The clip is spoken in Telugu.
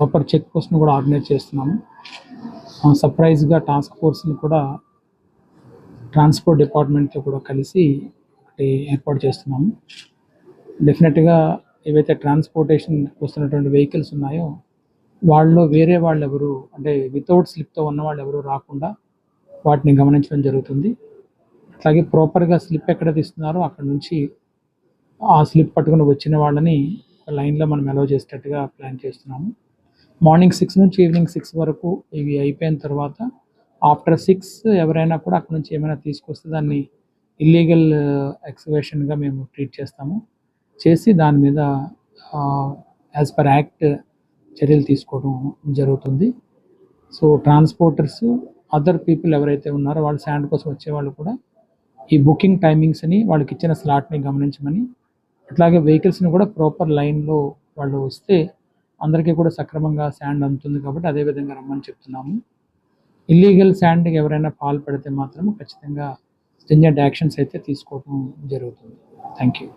ప్రాపర్ చెక్ పోస్ట్ను కూడా ఆర్గనైజ్ చేస్తున్నాము. సర్ప్రైజ్గా టాస్క్ ఫోర్స్ని కూడా ట్రాన్స్పోర్ట్ డిపార్ట్మెంట్తో కూడా కలిసి ఒకటి ఏర్పాటు చేస్తున్నాము. డెఫినెట్గా ఏవైతే ట్రాన్స్పోర్టేషన్ వస్తున్నటువంటి వెహికల్స్ ఉన్నాయో వాళ్ళు వేరే వాళ్ళు ఎవరు అంటే వితౌట్ స్లిప్తో ఉన్న వాళ్ళు ఎవరు రాకుండా వాటిని గమనించడం జరుగుతుంది. అట్లాగే ప్రాపర్గా స్లిప్ ఎక్కడ తీస్తున్నారో అక్కడ నుంచి ఆ స్లిప్ పట్టుకుని వచ్చిన వాళ్ళని లైన్లో మనం అలౌ చేసేటట్టుగా ప్లాన్ చేస్తున్నాము. మార్నింగ్ సిక్స్ నుంచి ఈవినింగ్ సిక్స్ వరకు ఇవి అయిపోయిన తర్వాత ఆఫ్టర్ సిక్స్ ఎవరైనా కూడా అక్కడ నుంచి ఏమైనా తీసుకొస్తే దాన్ని ఇల్లీగల్ ఎక్స్వేషన్గా uh, మేము ట్రీట్ చేస్తాము. చేసి దాని మీద యాజ్ పర్ యాక్ట్ చర్యలు తీసుకోవడం జరుగుతుంది. సో ట్రాన్స్పోర్టర్స్ అదర్ పీపుల్ ఎవరైతే ఉన్నారో వాళ్ళు శాండ్ కోసం వచ్చేవాళ్ళు కూడా ఈ బుకింగ్ టైమింగ్స్ని వాళ్ళకి ఇచ్చిన స్లాట్ని గమనించమని అట్లాగే వెహికల్స్ని కూడా ప్రాపర్ లైన్లో వాళ్ళు వస్తే అందరికీ కూడా సక్రమంగా శాండ్ అందుతుంది కాబట్టి అదే విధంగా రమ్మని చెప్తున్నాము. ఇల్లీగల్ శాండ్కి ఎవరైనా పాల్పడితే మాత్రం ఖచ్చితంగా స్టింజెంట్ యాక్షన్స్ అయితే తీసుకోవడం జరుగుతుంది. Thank you